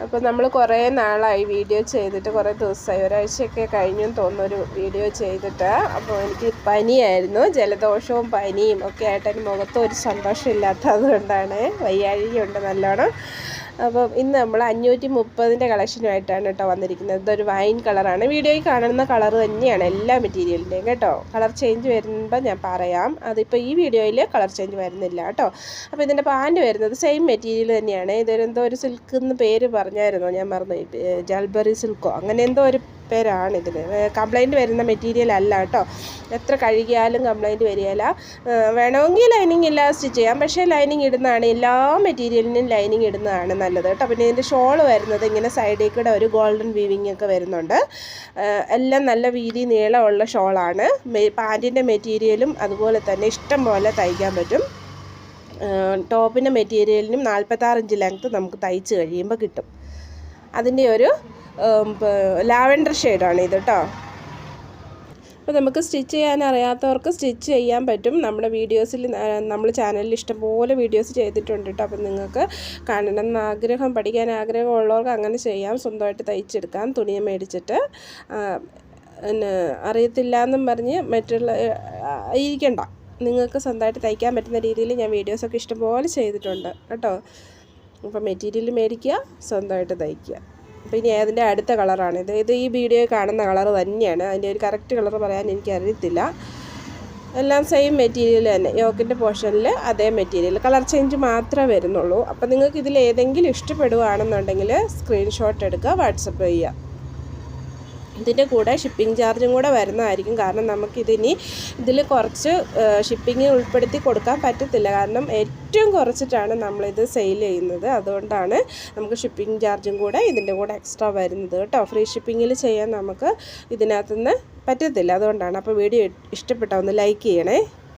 അപ്പോൾ നമ്മൾ കുറേ നാളായി വീഡിയോ ചെയ്തിട്ട് കുറേ ദിവസമായി ഒരാഴ്ചയൊക്കെ കഴിഞ്ഞു തോന്നുന്നു ഒരു വീഡിയോ ചെയ്തിട്ട്. അപ്പോൾ എനിക്ക് പനിയായിരുന്നു. ജലദോഷവും പനിയും ഒക്കെ ആയിട്ട് എന്റെ മുഖത്ത് ഒരു സന്തോഷമില്ലാത്തത് കൊണ്ടാണ് വയ്യാഴികയുണ്ട് നല്ലോണം. അപ്പം ഇന്ന് നമ്മൾ അഞ്ഞൂറ്റി മുപ്പതിന്റെ കളക്ഷനുമായിട്ടാണ് കേട്ടോ വന്നിരിക്കുന്നത്. ഇതൊരു വൈൻ കളറാണ്. വീഡിയോയിൽ കാണുന്ന കളർ തന്നെയാണ് എല്ലാ മെറ്റീരിയലിന്റെയും കേട്ടോ. കളർ ചേഞ്ച് വരുമ്പോൾ ഞാൻ പറയാം. അതിപ്പോൾ ഈ വീഡിയോയിൽ കളർ ചേഞ്ച് വരുന്നില്ല കേട്ടോ. അപ്പോൾ ഇതിന്റെ പാന്റ് വരുന്നത് സെയിം മെറ്റീരിയൽ തന്നെയാണ്. ഇതൊരു എന്തോ ഒരു സിൽക്ക് എന്ന് പേര് പറഞ്ഞായിരുന്നോ? ഞാൻ മറന്നു ജൽബറി സിൽക്കോ? അങ്ങനെ എന്തോ ഒരു പേരാണ് ഇതിന് കംപ്ലൈന്റ് വരുന്ന മെറ്റീരിയൽ അല്ല കേട്ടോ. എത്ര കഴുകിയാലും കംപ്ലൈന്റ് വരികയില്ല. വേണമെങ്കിൽ ലൈനിങ് ഇല്ലാതെ സ്റ്റിച്ച് ചെയ്യാം. പക്ഷേ ലൈനിങ് ഇടുന്നതാണ് എല്ലാ മെറ്റീരിയലിനും ലൈനിങ് ഇടുന്നതാണ് നല്ലത് കേട്ടോ. പിന്നെ ഇതിന്റെ ഷോൾ വരുന്നത് ഇങ്ങനെ സൈഡിൽ കൂടെ ഒരു ഗോൾഡൻ വീവിങ് ഒക്കെ വരുന്നുണ്ട്. എല്ലാം നല്ല വീതി നീളമുള്ള ഷോളാണ് പാന്റിന്റെ മെറ്റീരിയലും അതുപോലെ തന്നെ ഇഷ്ടം പോലെ തയ്ക്കാൻ പറ്റും. ടോപ്പിന്റെ മെറ്റീരിയലിനും നാൽപ്പത്താറ് ഇഞ്ച് ലെങ്ത്ത് നമുക്ക് തയ്ച്ച് കഴിയുമ്പോൾ കിട്ടും. അതിന്റെ ഒരു ലാവൻഡർ ഷെയ്ഡാണ് ഇത് കേട്ടോ അപ്പോൾ നമുക്ക് സ്റ്റിച്ച് ചെയ്യാൻ അറിയാത്തവർക്ക് സ്റ്റിച്ച് ചെയ്യാൻ പറ്റും. നമ്മുടെ വീഡിയോസിൽ നമ്മൾ ചാനലിൽ ഇഷ്ടംപോലെ വീഡിയോസ് ചെയ്തിട്ടുണ്ട് കേട്ടോ അപ്പം നിങ്ങൾക്ക് കാണണം എന്ന് ആഗ്രഹം പഠിക്കാൻ ആഗ്രഹമുള്ളവർക്ക് അങ്ങനെ ചെയ്യാം. സ്വന്തമായിട്ട് തയ്ച്ചെടുക്കാം തുണിയെ മേടിച്ചിട്ട്. പിന്നെ അറിയത്തില്ല എന്നും പറഞ്ഞ് മറ്റുള്ള ഇരിക്കണ്ട. നിങ്ങൾക്ക് സ്വന്തമായിട്ട് തയ്ക്കാൻ പറ്റുന്ന രീതിയിൽ ഞാൻ വീഡിയോസൊക്കെ ഇഷ്ടംപോലെ ചെയ്തിട്ടുണ്ട് കേട്ടോ അപ്പോൾ മെറ്റീരിയൽ മേടിക്കുക സ്വന്തമായിട്ട് തയ്ക്കുക. അപ്പോൾ ഇനി അതിന്റെ അടുത്ത കളറാണ്. ഇത് ഇത് ഈ വീഡിയോ കാണുന്ന കളർ തന്നെയാണ്. അതിന്റെ ഒരു കറക്റ്റ് കളർ പറയാൻ എനിക്ക് അറിയത്തില്ല എല്ലാം സെയിം മെറ്റീരിയൽ തന്നെ. യോക്കിന്റെ പോർഷനിൽ അതേ മെറ്റീരിയൽ കളർ ചേഞ്ച് മാത്രമേ വരുന്നുള്ളൂ. അപ്പോൾ നിങ്ങൾക്ക് ഇതിൽ ഏതെങ്കിലും ഇഷ്ടപ്പെടുകയാണെന്നുണ്ടെങ്കിൽ സ്ക്രീൻഷോട്ട് എടുക്കുക വാട്സപ്പ് ചെയ്യുക. ഇതിന്റെ കൂടെ ഷിപ്പിംഗ് ചാർജും കൂടെ വരുന്നതായിരിക്കും. കാരണം നമുക്കിതിനി ഇതിൽ കുറച്ച് ഷിപ്പിംഗ് ഉൾപ്പെടുത്തി കൊടുക്കാൻ പറ്റത്തില്ല. കാരണം ഏറ്റവും കുറച്ചിട്ടാണ് നമ്മളിത് സെയിൽ ചെയ്യുന്നത്. അതുകൊണ്ടാണ് നമുക്ക് ഷിപ്പിംഗ് ചാർജും കൂടെ ഇതിന്റെ കൂടെ എക്സ്ട്രാ വരുന്നത് കേട്ടോ. ഫ്രീ ഷിപ്പിങ്ങിൽ ചെയ്യാൻ നമുക്ക് ഇതിനകത്തുനിന്ന് പറ്റത്തില്ല. അതുകൊണ്ടാണ്. അപ്പോൾ വീഡിയോ ഇഷ്ടപ്പെട്ടാൽ ഒന്ന് ലൈക്ക് ചെയ്യണേ.